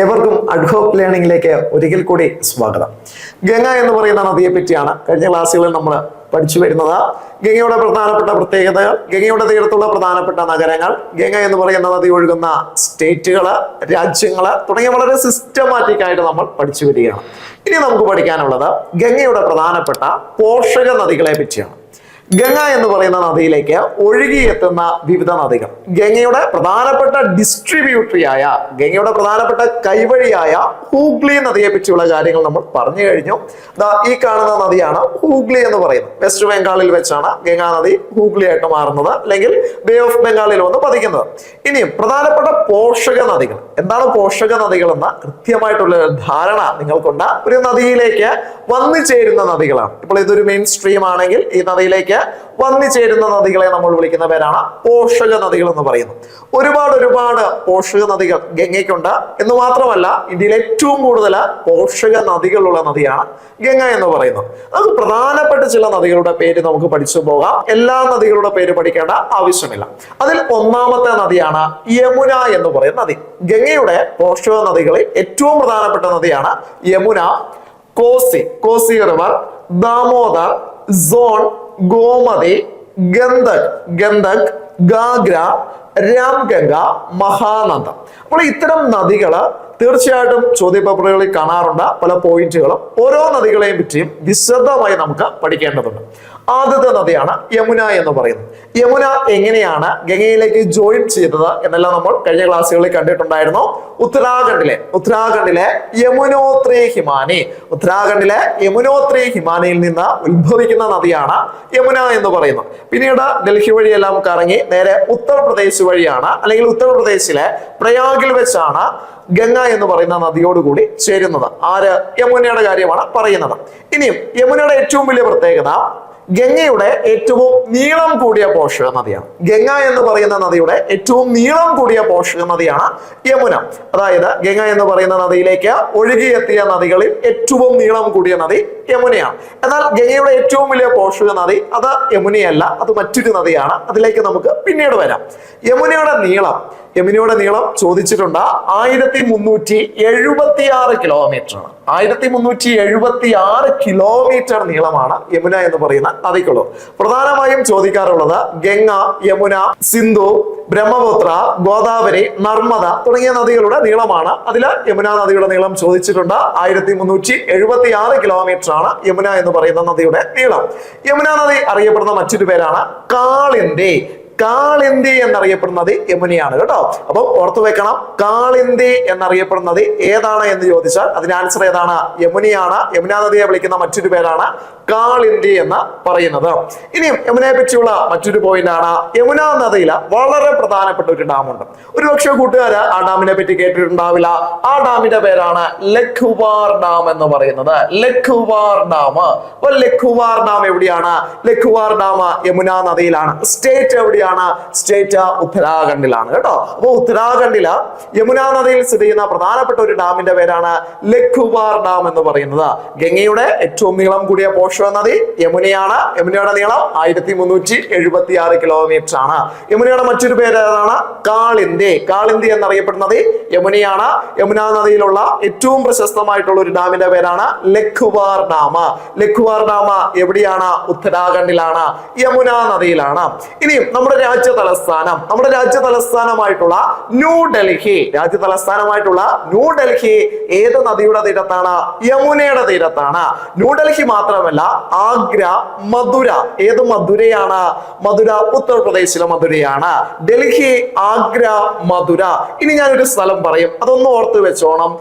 ഏവർക്കും അഡ്ഹോക്ക് ലേണിംഗിലേക്ക് ഒരിക്കൽ കൂടി സ്വാഗതം. ഗംഗ എന്ന് പറയുന്ന നദിയെ പറ്റിയാണ് കഴിഞ്ഞ ക്ലാസ്സുകളിൽ നമ്മൾ പഠിച്ചു വരുന്നത്. ഗംഗയുടെ പ്രധാനപ്പെട്ട പ്രത്യേകതകൾ ഗംഗയുടെ തീരത്തുള്ള പ്രധാനപ്പെട്ട നഗരങ്ങൾ ഗംഗ എന്ന് പറയുന്ന നദി ഒഴുകുന്ന സ്റ്റേറ്റുകൾ രാജ്യങ്ങൾ തുടങ്ങിയ വളരെ സിസ്റ്റമാറ്റിക് ആയിട്ട് നമ്മൾ പഠിച്ചു വരികയാണ്. ഇനി നമുക്ക് പഠിക്കാനുള്ളത് ഗംഗയുടെ പ്രധാനപ്പെട്ട പോഷക നദികളെ പറ്റിയാണ്. ഗംഗ എന്ന് പറയുന്ന നദിയിലേക്ക് ഒഴുകിയെത്തുന്ന വിവിധ നദികൾ. ഗംഗയുടെ പ്രധാനപ്പെട്ട ഡിസ്ട്രിബ്യൂട്ടറിയായ ഗംഗയുടെ പ്രധാനപ്പെട്ട കൈവഴിയായ ഹൂഗ്ലി നദിയെ പറ്റിയുള്ള കാര്യങ്ങൾ നമ്മൾ പറഞ്ഞു കഴിഞ്ഞു. ഈ കാണുന്ന നദിയാണ് ഹൂഗ്ലി എന്ന് പറയുന്നത്. വെസ്റ്റ് ബംഗാളിൽ വെച്ചാണ് ഗംഗാ നദി ഹൂഗ്ലി ആയിട്ട് മാറുന്നത് അല്ലെങ്കിൽ ബേ ഓഫ് ബംഗാളിൽ വന്ന് പതിക്കുന്നത്. ഇനിയും പ്രധാനപ്പെട്ട പോഷക നദികൾ. എന്താണ് പോഷക നദികൾ എന്ന കൃത്യമായിട്ടുള്ള ധാരണ നിങ്ങൾക്കുണ്ട്. ഒരു നദിയിലേക്ക് വന്നു ചേരുന്ന നദികളാണ്. ഇപ്പോൾ ഇതൊരു മെയിൻ സ്ട്രീം ആണെങ്കിൽ ഈ നദിയിലേക്ക് വന്നു ചേരുന്ന നദികളെ നമ്മൾ വിളിക്കുന്ന പേരാണ് പോഷക നദികൾ എന്ന് പറയുന്നത് ഒരുപാട് ഒരുപാട് പോഷക നദികൾ ഗംഗയ്ക്കുണ്ട്. എന്ന് മാത്രമല്ല ഇന്ത്യയിലെ ഏറ്റവും കൂടുതൽ പോഷക നദികളുള്ള നദിയാണ് ഗംഗ എന്ന് പറയുന്നത്. നമുക്ക് പ്രധാനപ്പെട്ട ചില നദികളുടെ പേര് നമുക്ക് പഠിച്ചു പോകാം. എല്ലാ നദികളുടെ പേര് പഠിക്കേണ്ട ആവശ്യമില്ല. അതിൽ ഒന്നാമത്തെ നദിയാണ് യമുന എന്ന് പറയുന്ന നദി. ഗംഗയുടെ പോഷക നദികളിൽ ഏറ്റവും പ്രധാനപ്പെട്ട നദിയാണ് യമുന കോസി കോസി റിവർ ദാമോദർ സോൺ ഗോമതി ഗന്ധക് ഗന്ധക് ഗാഗ്ര രാംഗംഗ മഹാനന്ദ. അപ്പോൾ ഇത്തരം നദികൾ തീർച്ചയായിട്ടും ചോദ്യപേപ്പറുകളിൽ കാണാറുണ്ട്. പല പോയിന്റുകളും ഓരോ നദികളെയും പറ്റിയും വിശദമായി നമുക്ക് പഠിക്കേണ്ടതുണ്ട്. ആദ്യത്തെ നദിയാണ് യമുന എന്ന് പറയുന്നത്. യമുന എങ്ങനെയാണ് ഗംഗയിലേക്ക് ജോയിൻ ചെയ്തത് എന്നെല്ലാം നമ്മൾ കഴിഞ്ഞ ക്ലാസ്സുകളിൽ കണ്ടിട്ടുണ്ടായിരുന്നു. ഉത്തരാഖണ്ഡിലെ ഉത്തരാഖണ്ഡിലെ യമുനോത്രി ഹിമാനി. ഉത്തരാഖണ്ഡിലെ യമുനോത്രി ഹിമാനിയിൽ നിന്ന് ഉത്ഭവിക്കുന്ന നദിയാണ് യമുന എന്ന് പറയുന്നത്. പിന്നീട് ഡൽഹി വഴിയെല്ലാം കറങ്ങി നേരെ ഉത്തർപ്രദേശ് വഴിയാണ് അല്ലെങ്കിൽ ഉത്തർപ്രദേശിലെ പ്രയാഗിൽ വെച്ചാണ് ഗംഗ എന്ന് പറയുന്ന നദിയോടുകൂടി ചേരുന്നത്. ആര്? യമുനയുടെ കാര്യമാണ് പറയുന്നത്. ഇനിയും യമുനയുടെ ഏറ്റവും വലിയ പ്രത്യേകത ഗംഗയുടെ ഏറ്റവും നീളം കൂടിയ പോഷക നദിയാണ്. ഗംഗ എന്ന് പറയുന്ന നദിയുടെ ഏറ്റവും നീളം കൂടിയ പോഷക നദിയാണ് യമുന. അതായത് ഗംഗ എന്ന് പറയുന്ന നദിയിലേക്ക് ഒഴുകിയെത്തിയ നദികളിൽ ഏറ്റവും നീളം കൂടിയ നദി യമുനയാണ്. എന്നാൽ ഗംഗയുടെ ഏറ്റവും വലിയ പോഷക നദി അത് യമുനയല്ല അത് മറ്റൊരു നദിയാണ്. അതിലേക്ക് നമുക്ക് പിന്നീട് വരാം. യമുനയുടെ നീളം യമുനയുടെ നീളം ചോദിച്ചിട്ടുണ്ട്. ആയിരത്തി മുന്നൂറ്റി എഴുപത്തി ആറ് കിലോമീറ്റർ ആണ്. ആയിരത്തി മുന്നൂറ്റി എഴുപത്തി ആറ് കിലോമീറ്റർ നീളമാണ് യമുന എന്ന് പറയുന്ന നദിക്കുള്ളത് പ്രധാനമായും ചോദിക്കാറുള്ളത് ഗംഗ യമുന സിന്ധു ബ്രഹ്മപുത്ര ഗോദാവരി നർമ്മദ തുടങ്ങിയ നദികളുടെ നീളമാണ്. അതിൽ യമുന നദിയുടെ നീളം ചോദിച്ചിട്ടുണ്ട്. ആയിരത്തി മുന്നൂറ്റി എഴുപത്തി ആറ് കിലോമീറ്റർ ആണ് യമുന എന്ന് പറയുന്ന നദിയുടെ നീളം. യമുന നദി അറിയപ്പെടുന്ന മറ്റൊരു പേരാണ് കാളിന്തി. കാളിന്തി എന്നറിയപ്പെടുന്നത് യമുനയാണ് കേട്ടോ. അപ്പൊ ഓർത്തു വെക്കണം കാളിന്തി എന്നറിയപ്പെടുന്നത് ഏതാണ് എന്ന് ചോദിച്ചാൽ അതിന് ആൻസർ ഏതാണ്? യമുനയാണ്. യമുന നദിയെ വിളിക്കുന്ന മറ്റൊരു പേരാണ് കാളിന്തി എന്ന് പറയുന്നത്. ഇനിയും യമുനയെ പറ്റിയുള്ള മറ്റൊരു പോയിന്റ് ആണ്. യമുന നദിയിൽ വളരെ പ്രധാനപ്പെട്ട ഒരു ഡാമുണ്ട് ഒരുപക്ഷെ ഒരു പക്ഷേ കൂട്ടുകാര് ആ ഡാമിനെ പറ്റി കേട്ടിട്ടുണ്ടാവില്ല. ആ ഡാമിന്റെ പേരാണ് ലഖുവാർ ഡാം എന്ന് പറയുന്നത്. ലഖുവാർ ഡാം അപ്പൊ ലഖുവാർ ഡാം എവിടെയാണ്? ലഖുവാർ ഡാം യമുന നദിയിലാണ്. സ്റ്റേറ്റ് എവിടെയാണ്? സ്റ്റേറ്റ് ഉത്തരാഖണ്ഡിലാണ്. കേട്ടോ? അപ്പൊ ഉത്തരാഖണ്ഡിൽ യമുന നദിയിൽ സ്ഥിതി ചെയ്യുന്ന പ്രധാനപ്പെട്ട ഒരു ഡാമിന്റെ പേരാണ് ലഘുബാർ ഡാം എന്ന് പറയുന്നത്. ഗംഗയുടെ ഏറ്റവും നീളം കൂടിയ പോഷക നദി യമുനയാണ്. യമുനയുടെ നീളം ആയിരത്തി മുന്നൂറ്റി എഴുപത്തി ആറ് കിലോമീറ്റർ ആണ്. യമുനയുടെ മറ്റൊരു പേര് ഏതാണ്? കാളിന്തി. കാളിന്തി എന്നറിയപ്പെടുന്നത് യമുനയാണ്. യമുന നദിയിലുള്ള ഏറ്റവും പ്രശസ്തമായിട്ടുള്ള ഒരു ഡാമിന്റെ പേരാണ് ലഖുവാർ ഡാം. ലഖുവാർ ഡാം എവിടെയാണ്? ഉത്തരാഖണ്ഡിലാണ്. യമുന നദിയിലാണ്. ഇനിയും നമ്മുടെ രാജ്യ തലസ്ഥാനം നമ്മുടെ രാജ്യ തലസ്ഥാനമായിട്ടുള്ള ന്യൂഡൽഹി രാജ്യ തലസ്ഥാനമായിട്ടുള്ള ന്യൂഡൽഹി ഏത് നദിയുടെ തീരത്താണ്? യമുനയുടെ തീരത്താണ്. ന്യൂഡൽഹി മാത്രമല്ല ആഗ്ര മധുര. ഏത് മധുരയാണ്? മധുര ഉത്തർപ്രദേശിലെ മധുരയാണ്. ഡൽഹി ആഗ്ര മധുര. ഇനി ഞാനൊരു സ്ഥലം പറയും. അതൊന്ന് ഓർത്ത് വെച്ചോണം.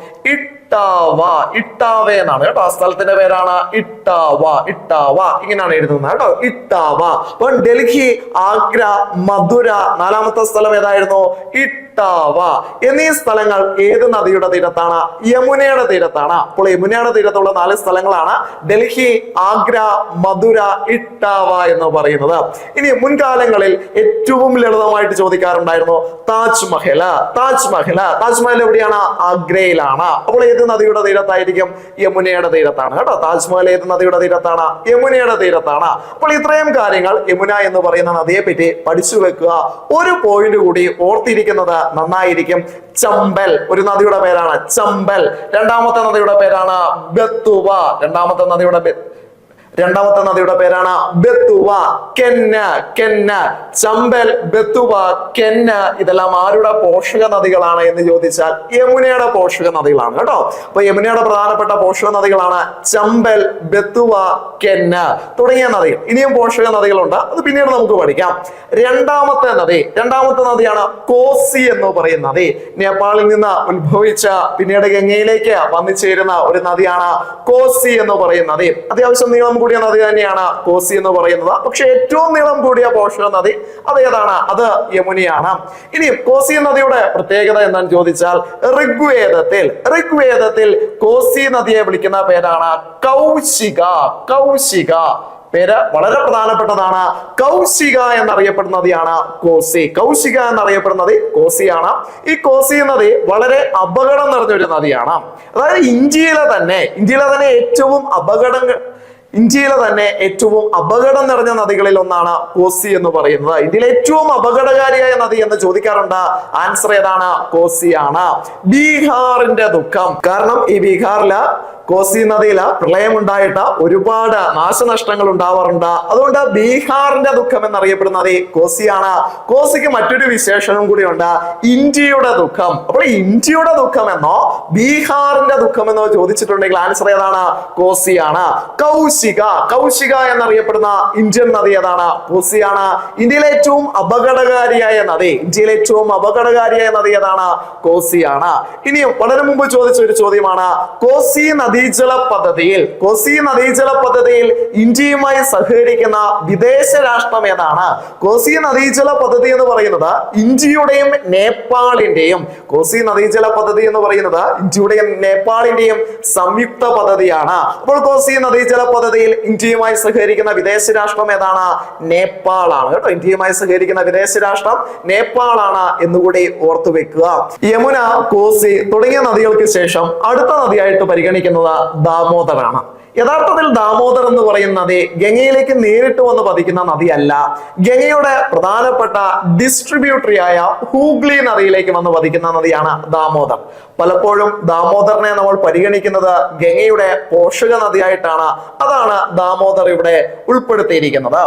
ഇട്ടാവ ഇട്ടാവ എന്നാണ് കേട്ടോ. ആ സ്ഥലത്തിന്റെ പേരാണ് ഇട്ടാവ ഇട്ടാവ. ഇങ്ങനെയാണ് എഴുതുന്നത് കേട്ടോ. ഇട്ടാവ. അപ്പൊ ഡൽഹി ആഗ്ര മധുര നാലാമത്തെ സ്ഥലം ഏതായിരുന്നു? ഇട്ടാവ എന്നീ സ്ഥലങ്ങൾ ഏത് നദിയുടെ തീരത്താണ്? യമുനയുടെ തീരത്താണ്. അപ്പോൾ യമുനയുടെ തീരത്തുള്ള നാല് സ്ഥലങ്ങളാണ് ഡൽഹി ആഗ്ര മധുര ഇട്ടാവ എന്ന് പറയുന്നത്. ഇനി മുൻകാലങ്ങളിൽ ഏറ്റവും ലളിതമായിട്ട് ചോദിക്കാറുണ്ടായിരുന്നു താജ്മഹൽ. താജ്മഹൽ. താജ്മഹൽ എവിടെയാണ്? ആഗ്രയിലാണ്. അപ്പോൾ ഏത് നദിയുടെ തീരത്തായിരിക്കും? യമുനയുടെ തീരത്താണ്. കേട്ടോ? താജ്മഹൽ ഏത് നദിയുടെ തീരത്താണ്? യമുനയുടെ തീരത്താണ്. അപ്പോൾ ഇത്രയും കാര്യങ്ങൾ യമുന എന്ന് പറയുന്ന നദിയെ പറ്റി പഠിച്ചു വെക്കുക. ഒരു പോയിന്റ് കൂടി ഓർത്തിരിക്കുന്നത് നന്നായിരിക്കും. ചമ്പൽ ഒരു നദിയുടെ പേരാണ് ചമ്പൽ. രണ്ടാമത്തെ നദിയുടെ പേരാണ് ബത്തുവ. രണ്ടാമത്തെ നദിയുടെ രണ്ടാമത്തെ നദിയുടെ പേരാണ് ബെത്തുവ. കെന്ന കെന്ന ചമ്പൽ ബെത്തുവ കെന്ന. ഇതെല്ലാം ആരുടെ പോഷക നദികളാണ് എന്ന് ചോദിച്ചാൽ യമുനയുടെ പോഷക നദികളാണ് കേട്ടോ. അപ്പൊ യമുനയുടെ പ്രധാനപ്പെട്ട പോഷക നദികളാണ് ചമ്പൽ ബെത്തുവ കെന്ന തുടങ്ങിയ നദികൾ. ഇനിയും പോഷക നദികളുണ്ട്. അത് പിന്നീട് നമുക്ക് പഠിക്കാം. രണ്ടാമത്തെ നദി രണ്ടാമത്തെ നദിയാണ് കോസി എന്ന് പറയുന്ന നദി. നേപ്പാളിൽ നിന്ന് ഉത്ഭവിച്ച പിന്നീട് ഗംഗയിലേക്ക് വന്നു ചേരുന്ന ഒരു നദിയാണ് കോസി എന്ന് പറയുന്ന നദി. അത്യാവശ്യം നീളം കൂടിയ നദി തന്നെയാണ് കോസി എന്ന് പറയുന്നത്. പക്ഷെ ഏറ്റവും നീളം കൂടിയ പോഷക നദി അത് ഏതാണ്? അത് യമുനിയാണ്. ഇനി കോസി നദിയുടെ പ്രത്യേകത എന്താണെന്ന് ചോദിച്ചാൽ ഋഗ്വേദത്തിൽ ഋഗ്വേദത്തിൽ കോസി നദിയെ വിളിക്കുന്ന പേരാണ് കൗശിക. കൗശിക പേര് വളരെ പ്രധാനപ്പെട്ടതാണ്. കൗശിക എന്നറിയപ്പെടുന്ന നദിയാണ് കോസി. കൗശിക എന്നറിയപ്പെടുന്ന നദി കോസിയാണ്. ഈ കോസി നദി വളരെ അപകടം നിറഞ്ഞൊരു നദിയാണ്. അതായത് ഇന്ത്യയിലെ തന്നെ ഇന്ത്യയിലെ തന്നെ ഏറ്റവും അപകടങ്ങൾ ഇന്ത്യയിലെ തന്നെ ഏറ്റവും അപകടം നിറഞ്ഞ നദികളിൽ ഒന്നാണ് കോസി എന്ന് പറയുന്നത്. ഇന്ത്യയിലെ ഏറ്റവും അപകടകാരിയായ നദി എന്ന് ചോദിക്കാറുണ്ട്. ആൻസർ ഏതാണ്? കോസിയാണ്. ബീഹാറിന്റെ ദുഃഖം. കാരണം ഈ ബീഹാറിൽ കോസി നദിയിൽ പ്രളയം ഉണ്ടായിട്ട് ഒരുപാട് നാശനഷ്ടങ്ങൾ ഉണ്ടാവാറുണ്ട്. അതുകൊണ്ട് ബീഹാറിന്റെ ദുഃഖം എന്നറിയപ്പെടുന്ന നദി കോസിയാണ്. കോസിക്ക് മറ്റൊരു വിശേഷണം കൂടിയുണ്ട്. ഇന്ത്യയുടെ ദുഃഖം. അപ്പോൾ ഇന്ത്യയുടെ ദുഃഖം എന്നോ ബീഹാറിന്റെ ദുഃഖം എന്നോ ചോദിച്ചിട്ടുണ്ടെങ്കിൽ ആൻസർ ഏതാണ്? കോസിയാണ്. കൗശിക. കൗശിക എന്നറിയപ്പെടുന്ന ഇന്ത്യൻ നദി ഏതാണ്? കോസിയാണ്. ഇന്ത്യയിലെ ഏറ്റവും അപകടകാരിയായ നദി. ഇന്ത്യയിലെ ഏറ്റവും അപകടകാരിയായ നദി ഏതാണ്? കോസിയാണ്. ഇനിയും വളരെ മുമ്പ് ചോദിച്ച ഒരു ചോദ്യമാണ്. കോസി നദീജല പദ്ധതിയിൽ കോസി നദീജല പദ്ധതിയിൽ ഇന്ത്യയുമായി സഹകരിക്കുന്ന വിദേശ രാഷ്ട്രം ഏതാണ്? കോസി നദീജല പദ്ധതി എന്ന് പറയുന്നത് ഇന്ത്യയുടെയും നേപ്പാളിന്റെയും കോസി നദീജല പദ്ധതി എന്ന് പറയുന്നത് ഇന്ത്യയുടെയും നേപ്പാളിന്റെയും സംയുക്ത പദ്ധതിയാണ്. അപ്പോൾ കോസി നദീജല പദ്ധതിയിൽ ഇന്ത്യയുമായി സഹകരിക്കുന്ന വിദേശ രാഷ്ട്രം ഏതാണ്? നേപ്പാളാണ് കേട്ടോ. ഇന്ത്യയുമായി സഹകരിക്കുന്ന വിദേശ രാഷ്ട്രം നേപ്പാളാണ് എന്നുകൂടി ഓർത്തു വെക്കുക യമുന കോസി തുടങ്ങിയ നദികൾക്ക് ശേഷം അടുത്ത നദിയായിട്ട് പരിഗണിക്കുന്നത് ദാമോദറാണ് യഥാർത്ഥത്തിൽ ദാമോദർ എന്ന് പറയുന്ന നദി ഗംഗയിലേക്ക് നേരിട്ട് വന്ന് പതിക്കുന്ന നദിയല്ല. ഗംഗയുടെ പ്രധാനപ്പെട്ട ഡിസ്ട്രിബ്യൂട്ടറി ആയ ഹൂഗ്ലി നദിയിലേക്ക് വന്ന് പതിക്കുന്ന നദിയാണ് ദാമോദർ പലപ്പോഴും ദാമോദറിനെ നമ്മൾ പരിഗണിക്കുന്നത് ഗംഗയുടെ പോഷക നദിയായിട്ടാണ്. അതാണ് ദാമോദർ ഇവിടെ ഉൾപ്പെടുത്തിയിരിക്കുന്നത്.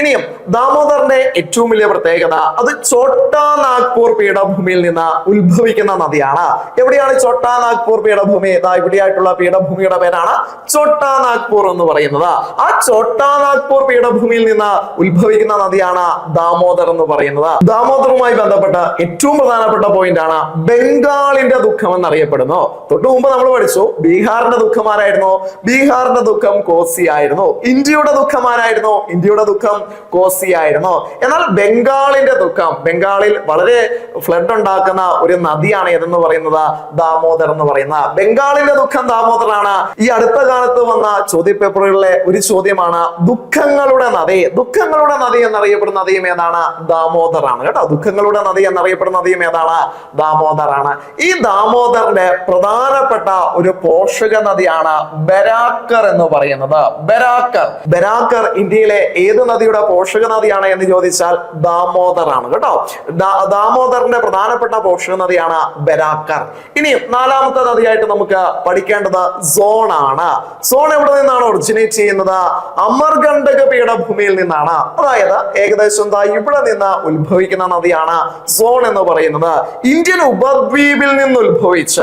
ഇനിയും ദാമോദറിന്റെ ഏറ്റവും വലിയ പ്രത്യേകത അത് ചോട്ടാ നാഗ്പൂർ പീഠഭൂമിയിൽ നിന്ന് ഉത്ഭവിക്കുന്ന നദിയാണ്. എവിടെയാണ് ചോട്ടാ നാഗ്പൂർ പീഠഭൂമി? ഇതാ ഇവിടെയായിട്ടുള്ള പീഠഭൂമിയുടെ പേരാണ് ചോട്ടാ നാഗ്പൂർ എന്ന് പറയുന്നത്. ആ ചോട്ടാ നാഗ്പൂർ പീഠഭൂമിയിൽ നിന്ന് ഉത്ഭവിക്കുന്ന നദിയാണ് ദാമോദർ എന്ന് പറയുന്നത്. ദാമോദറുമായി ബന്ധപ്പെട്ട ഏറ്റവും പ്രധാനപ്പെട്ട പോയിന്റ് ആണ് ബംഗാളിന്റെ ദുഃഖം എന്നറിയപ്പെടുന്നു. തൊട്ടു മുമ്പ് നമ്മൾ പഠിച്ചു ബീഹാറിന്റെ ദുഃഖം ആരായിരുന്നു? ബീഹാറിന്റെ ദുഃഖം കോസി ആയിരുന്നു. ഇന്ത്യയുടെ ദുഃഖം ആരായിരുന്നു? ഇന്ത്യയുടെ ദുഃഖം കോസി ആയിരുന്നു. എന്നാൽ ബംഗാളിന്റെ ദുഃഖം ബംഗാളിൽ വളരെ ഫ്ലഡ് ഉണ്ടാക്കുന്ന ഒരു നദിയാണ് ഏതെന്ന് പറയുന്നത്? ദാമോദർ എന്ന് പറയുന്നത്. ബംഗാളിന്റെ ദുഃഖം ദാമോദറാണ്. ഈ അടുത്ത കാലത്ത് വന്ന ചോദ്യപേപ്പറുകളിലെ ഒരു ചോദ്യമാണ് ദുഃഖങ്ങളുടെ നദി. ദുഃഖങ്ങളുടെ നദി എന്നറിയപ്പെടുന്ന നദിയും ഏതാണ്? ദാമോദറാണ്. കേട്ടോ ദുഃഖങ്ങളുടെ നദി എന്നറിയപ്പെടുന്ന നദിയും ഏതാണ്? ദാമോദറാണ്. ഈ ദാമോദറിന്റെ പ്രധാനപ്പെട്ട ഒരു പോഷക നദിയാണ് ബരാക്കർ എന്ന് പറയുന്നത്. ബരാക്കർ. ബരാക്കർ ഇന്ത്യയിലെ ഏത് നദിയുടെ പോഷക നദിയാണ് എന്ന് ചോദിച്ചാൽ ദാമോദർ ആണ് കേട്ടോ ദാമോദറിന്റെ പ്രധാനപ്പെട്ട പോഷക നദിയാണ് ബരാക്കർ. ഇനി നാലാമത്തെ നദിയായിട്ട് നമുക്ക് പഠിക്കേണ്ടത് സോൺ എവിടെ നിന്നാണ് ഒറിജിനേറ്റ് ചെയ്യുന്നത്? അമർഗണ്ഡക പീഠഭൂമിയിൽ നിന്നാണ്. അതായത് ഏകദേശം ദാ ഇവിടെ നിന്ന് ഉത്ഭവിക്കുന്ന നദിയാണ് സോൺ എന്ന് പറയുന്നത്. ഇന്ത്യൻ ഉപദ്വീപിൽ നിന്ന് ഉത്ഭവിച്ച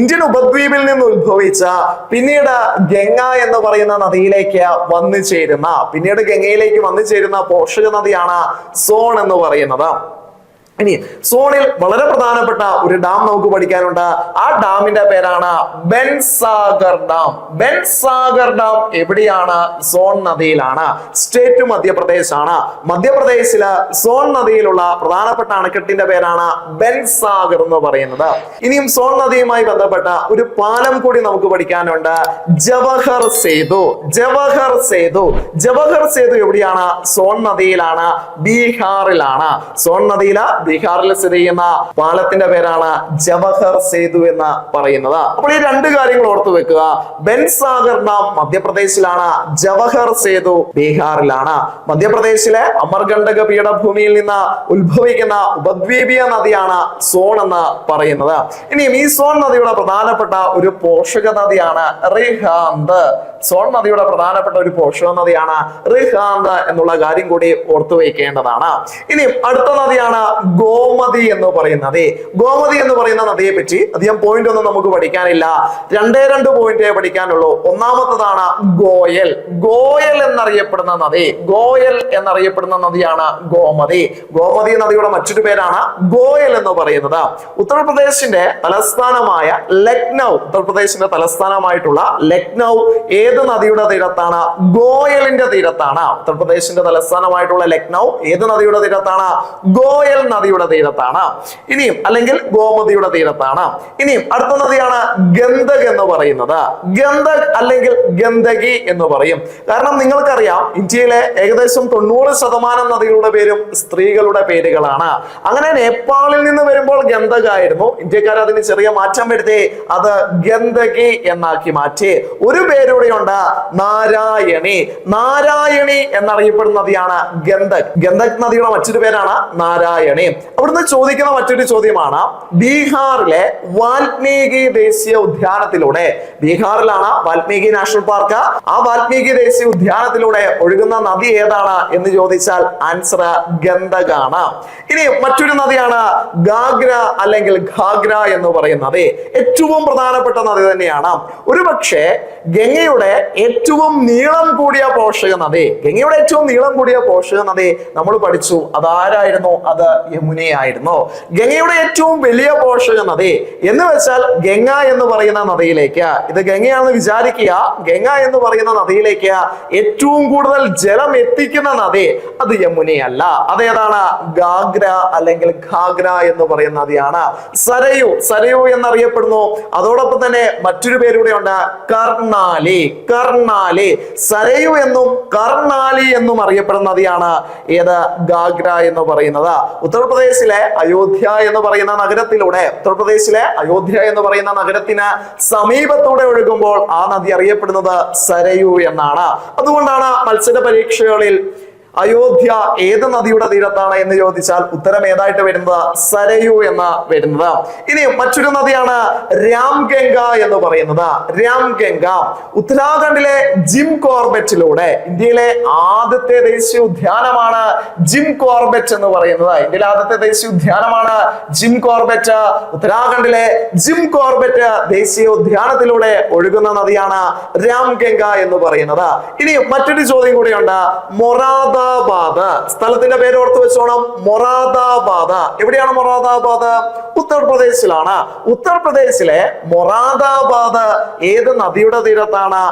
ഇന്ത്യൻ ഉപദ്വീപിൽ നിന്ന് ഉത്ഭവിച്ച പിന്നീട് ഗംഗ എന്ന് പറയുന്ന നദിയിലേക്ക് വന്നു ചേരുന്ന പിന്നീട് ഗംഗയിലേക്ക് വന്നു ചേരുന്ന പോഷക നദിയാണ് സോൺ എന്ന് പറയുന്നത്. ഇനി സോണിൽ വളരെ പ്രധാനപ്പെട്ട ഒരു ഡാം നമുക്ക് പഠിക്കാനുണ്ട്. ആ ഡാമിന്റെ പേരാണ് ബെൻസാഗർ ഡാം. ബെൻസാഗർ ഡാം എവിടെയാണ്? സോൺ നദിയിലാണ്. സ്റ്റേറ്റ് മധ്യപ്രദേശ് ആണ് മധ്യപ്രദേശിലെ സോൺ നദിയിലുള്ള പ്രധാനപ്പെട്ട അണക്കെട്ടിന്റെ പേരാണ് ബെൻസാഗർ എന്ന് പറയുന്നത്. ഇനിയും സോൺ നദിയുമായി ബന്ധപ്പെട്ട ഒരു പാലം കൂടി നമുക്ക് പഠിക്കാനുണ്ട്. ജവഹർ സേതു. ജവഹർ സേതു. ജവഹർ സേതു എവിടെയാണ്? സോൺ നദിയിലാണ്. ബീഹാറിലാണ്. സോൺ നദിയിൽ ബീഹാറിൽ സ്ഥിതി ചെയ്യുന്ന പാലത്തിന്റെ പേരാണ് ജവഹർ സേതു എന്ന് പറയുന്നത്. അപ്പോൾ ഈ രണ്ട് കാര്യങ്ങൾ ഓർത്തു വെക്കുക. ബെൻസാഗർ ഡാം മധ്യപ്രദേശിലാണ് ജവഹർ സേതു ബീഹാറിലാണ്. മധ്യപ്രദേശിലെ അമർഗണ്ഡക പീഠഭൂമിയിൽ നിന്ന് ഉത്ഭവിക്കുന്ന ഉപദ്വീപീയ നദിയാണ് സോൺ എന്ന് പറയുന്നത്. ഇനിയും ഈ സോൺ നദിയുടെ പ്രധാനപ്പെട്ട ഒരു പോഷക നദിയാണ് റിഹാന്ത്. സോൺ നദിയുടെ പ്രധാനപ്പെട്ട ഒരു പോഷക നദിയാണ് റിഹാന്ത എന്നുള്ള കാര്യം കൂടി ഓർത്തു വയ്ക്കേണ്ടതാണ്. ഇനി അടുത്ത നദിയാണ് ഗോമതി എന്ന് പറയുന്ന നദി. ഗോമതി എന്ന് പറയുന്ന നദിയെ പറ്റി അധികം പോയിന്റ് ഒന്നും നമുക്ക് പഠിക്കാനില്ല. രണ്ടേ രണ്ട് പോയിന്റേ പഠിക്കാനുള്ളൂ. ഒന്നാമത്തതാണ് ഗോയൽ. ഗോയൽ എന്നറിയപ്പെടുന്ന നദി. ഗോയൽ എന്നറിയപ്പെടുന്ന നദിയാണ് ഗോമതി. ഗോമതി നദിയുടെ മറ്റൊരു പേരാണ് ഗോയൽ എന്ന് പറയുന്നത്. ഉത്തർപ്രദേശിന്റെ തലസ്ഥാനമായ ലക്നൗ ഉത്തർപ്രദേശിന്റെ തലസ്ഥാനമായിട്ടുള്ള ലക്നൗ ഏത് നദിയുടെ തീരത്താണ്? ഗോയലിന്റെ തീരത്താണ്. ഉത്തർപ്രദേശിന്റെ തലസ്ഥാനമായിട്ടുള്ള ലക്നൗ ഏത് നദിയുടെ തീരത്താണ്? ഗോയൽ നദിയുടെ തീരത്താണ്. ഇനിയും അല്ലെങ്കിൽ ഗോമതിയുടെ തീരത്താണ്. ഇനിയും അടുത്ത നദിയാണ് ഗന്ധക് എന്ന് പറയുന്നത്. ഗന്ധക് അല്ലെങ്കിൽ ഗന്ധകി എന്ന് പറയും. കാരണം നിങ്ങൾക്കറിയാം ഇന്ത്യയിലെ ഏകദേശം തൊണ്ണൂറ് ശതമാനം നദികളുടെ പേരും സ്ത്രീകളുടെ പേരുകളാണ്. അങ്ങനെ നേപ്പാളിൽ നിന്ന് വരുമ്പോൾ ഗന്ധക് ആയിരുന്നു. ഇന്ത്യക്കാർ അതിന് ചെറിയ മാറ്റം വരുത്തി അത് ഗന്ധകി എന്നാക്കി മാറ്റി. ഒരു പേരൂടെയുണ്ട് നാരായണി. നാരായണി എന്നറിയപ്പെടുന്ന നദിയാണ് ഗന്ധക്. ഗന്ധക് നദിയുടെ മറ്റൊരു പേരാണ് നാരായണി. അവിടുന്ന് ചോദിക്കുന്ന മറ്റൊരു ചോദ്യമാണ് ബീഹാറിലെ വാൽമീകി ദേശീയ ഉദ്യാനത്തിലൂടെ ബീഹാറിലാണ് വാൽമീകി നാഷണൽ പാർക്ക് ആ വാൽമീകി ദേശീയ ഉദ്യാനത്തിലൂടെ ഒഴുകുന്ന നദി ഏതാണ് എന്ന് ചോദിച്ചാൽ ആൻസർ ഗന്ധകാണ്. ഇനി മറ്റൊരു നദിയാണ് ഗാഗ്ര അല്ലെങ്കിൽ ഘാഗ്ര എന്ന് പറയുന്ന നദി ഏറ്റവും പ്രധാനപ്പെട്ട നദി തന്നെയാണ്. ഒരുപക്ഷെ ഗംഗയുടെ ഏറ്റവും നീളം കൂടിയ പോഷക നദി. ഗംഗയുടെ ഏറ്റവും നീളം കൂടിയ പോഷക നദി നമ്മൾ പഠിച്ചു? അതാരായിരുന്നു? അത് യമുനയായിരുന്നു. ഗംഗയുടെ ഏറ്റവും വലിയ പോഷക നദി എന്ന് വെച്ചാൽ ഗംഗ എന്ന് പറയുന്ന നദിയിലേക്ക്. ഇത് ഗംഗയാണെന്ന് വിചാരിക്കുക. ഗംഗ എന്ന് പറയുന്ന നദിയിലേക്ക് ഏറ്റവും കൂടുതൽ ജലം എത്തിക്കുന്ന നദി. അത് യമുനയല്ല. അതേതാണ്? ഗാഗ്ര അല്ലെങ്കിൽ ഘാഗ്ര എന്ന് പറയുന്ന നദിയാണ്. സരയു. സരയു എന്നറിയപ്പെടുന്നു. അതോടൊപ്പം തന്നെ മറ്റൊരു പേരൂടെ ഉണ്ട്. കർണാലി. കർണാലി. സരയു എന്നും കർണാലി എന്നും അറിയപ്പെടുന്ന നദിയാണ് ഏത്? ഗാഗ്ര എന്ന് പറയുന്നത്. ഉത്തർപ്രദേശിലെ അയോധ്യ എന്ന് പറയുന്ന നഗരത്തിലൂടെ ഉത്തർപ്രദേശിലെ അയോധ്യ എന്ന് പറയുന്ന നഗരത്തിന് സമീപത്തൂടെ ഒഴുകുമ്പോൾ ആ നദി അറിയപ്പെടുന്നത് സരയു എന്നാണ്. അതുകൊണ്ടാണ് മത്സര പരീക്ഷകളിൽ അയോധ്യ ഏത് നദിയുടെ തീരത്താണ് എന്ന് ചോദിച്ചാൽ ഉത്തരം ഏതായിട്ട് വരുന്നത്? സരയു എന്ന വരുന്നത്. ഇനി മറ്റൊരു നദിയാണ് രാംഗംഗ എന്ന് പറയുന്നത്. രാംഗംഗ ഉത്തരാഖണ്ഡിലെ ജിം കോർബറ്റിലൂടെ ഇന്ത്യയിലെ ആദ്യത്തെ ദേശീയ ഉദ്യാനമാണ് ജിം കോർബറ്റ് എന്ന് പറയുന്നത്. ഇന്ത്യയിലെ ആദ്യത്തെ ദേശീയ ഉദ്യാനമാണ് ജിം കോർബറ്റ്. ഉത്തരാഖണ്ഡിലെ ജിം കോർബറ്റ് ദേശീയ ഉദ്യാനത്തിലൂടെ ഒഴുകുന്ന നദിയാണ് രാംഗംഗ എന്ന് പറയുന്നത്. ഇനി മറ്റൊരു ചോദ്യം കൂടിയുണ്ട്. മൊറാദാബാദ്. സ്ഥലത്തിന്റെ പേര് ഓർത്ത് വെച്ചോണം. മൊറാദാബാദ്. എവിടെയാണ് മൊറാദാബാദ്? ഉത്തർപ്രദേശിലാണ്. ഉത്തർപ്രദേശിലെ മൊറാദാബാദ് ഏത് നദിയുടെ തീരത്താണ്?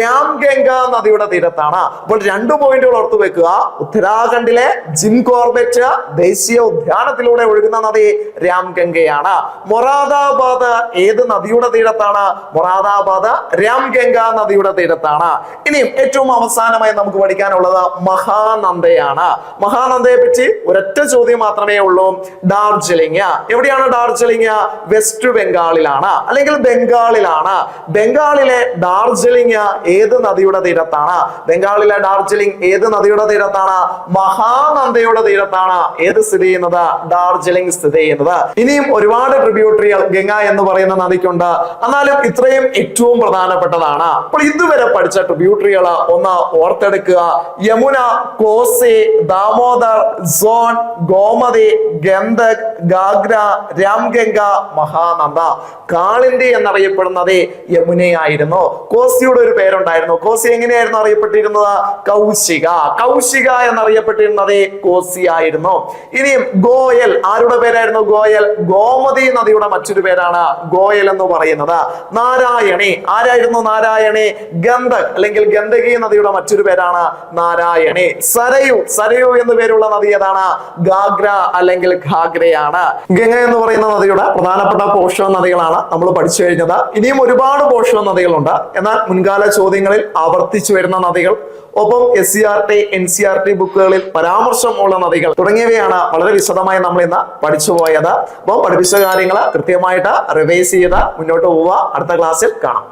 രാംഗംഗ നദിയുടെ തീരത്താണ്. അപ്പോൾ രണ്ട് പോയിന്റുകൾ ഓർത്ത് വെക്കുക. ഉത്തരാഖണ്ഡിലെ ജിം കോർബറ്റ് ദേശീയ ഉദ്യാനത്തിലൂടെ ഒഴുകുന്ന നദി രാംഗംഗയാണ്. മൊറാദാബാദ് ഏത് നദിയുടെ തീരത്താണ്? മൊറാദാബാദ് രാംഗംഗ നദിയുടെ തീരത്താണ്. ഇനിയും ഏറ്റവും അവസാനമായി നമുക്ക് പഠിക്കാനുള്ളത് മഹാനന്ദയാണ്. മഹാനന്ദയെ പറ്റി ഒരൊറ്റ ചോദ്യം മാത്രമേ ഉള്ളൂ. ഡാർജിലിംഗ്. എവിടെയാണ് ഡാർജിലിംഗ്? വെസ്റ്റ് ബംഗാളിലാണ്. അല്ലെങ്കിൽ ബംഗാളിലാണ്. ബംഗാളിലെ ഡാർജിലിംഗ് ഏത് നദിയുടെ തീരത്താണ്? ബംഗാളിലെ ഡാർജിലിംഗ് ഏത് നദിയുടെ തീരത്താണ്? മഹാനന്ദയുടെ തീരത്താണ് ഏത് സ്ഥിതി ചെയ്യുന്നത്? ഡാർജിലിംഗ് സ്ഥിതി ചെയ്യുന്നത്. ഇനിയും ഒരുപാട് ട്രിബ്യൂട്ടറികൾ ഗംഗ എന്ന് പറയുന്ന നദിക്കുണ്ട്. എന്നാലും ഇത്രയും ഏറ്റവും പ്രധാനപ്പെട്ടതാണ്. അപ്പോൾ ഇതുവരെ പഠിച്ച ട്രിബ്യൂട്ടറികൾ ഒന്ന് ഓർത്തെടുക്കുക. യമുന കോസി ദാമോദർ സോൺ ഗോമതി ഗന്ധക് ഗാഗ്ര രാംഗംഗ മഹാനന്ദ. കാളിന്തി എന്നറിയപ്പെടുന്നത് യമുനയായിരുന്നു. കോസിയുടെ ഒരു പേരുണ്ടായിരുന്നു. കോസി എങ്ങനെയായിരുന്നു അറിയപ്പെട്ടിരുന്നത്? കൗശിക. കൗശിക എന്നറിയപ്പെട്ടിരുന്നത് കോസി ആയിരുന്നു. ഇനിയും ഗോയൽ. ആരുടെ പേരായിരുന്നു ഗോയൽ? ഗോമതി നദിയുടെ മറ്റൊരു പേരാണ് ഗോയൽ എന്ന് പറയുന്നത്. നാരായണി. ആരായിരുന്നു നാരായണി? ഗന്ധക്. അല്ലെങ്കിൽ ഗന്ധകി നദിയുടെ മറ്റൊരു പേരാണ് നാരായണി. സരയു സരയു എന്ന് പേരുള്ള നദി ഏതാണ്? ഗാഗ്ര അല്ലെങ്കിൽ ഘാഗ്രയാണ് ഗംഗ എന്ന് പറയുന്ന നദിയുടെ പ്രധാനപ്പെട്ട പോഷക നദികളാണ് നമ്മൾ പഠിച്ചു കഴിഞ്ഞത്. ഇനിയും ഒരുപാട് പോഷക നദികളുണ്ട്. എന്നാൽ മുൻകാല ചോദ്യങ്ങളിൽ ആവർത്തിച്ചു വരുന്ന നദികൾ ഒപ്പം S C R T N C R T ബുക്കുകളിൽ പരാമർശമുള്ള നദികൾ തുടങ്ങിയവയാണ് വളരെ വിശദമായി നമ്മൾ ഇന്ന് പഠിച്ചു പോയത്. അപ്പോൾ പഠിപ്പിച്ച കാര്യങ്ങൾ കൃത്യമായിട്ട് റിവൈസ് ചെയ്ത് മുന്നോട്ട് പോവുക. അടുത്ത ക്ലാസ്സിൽ കാണാം.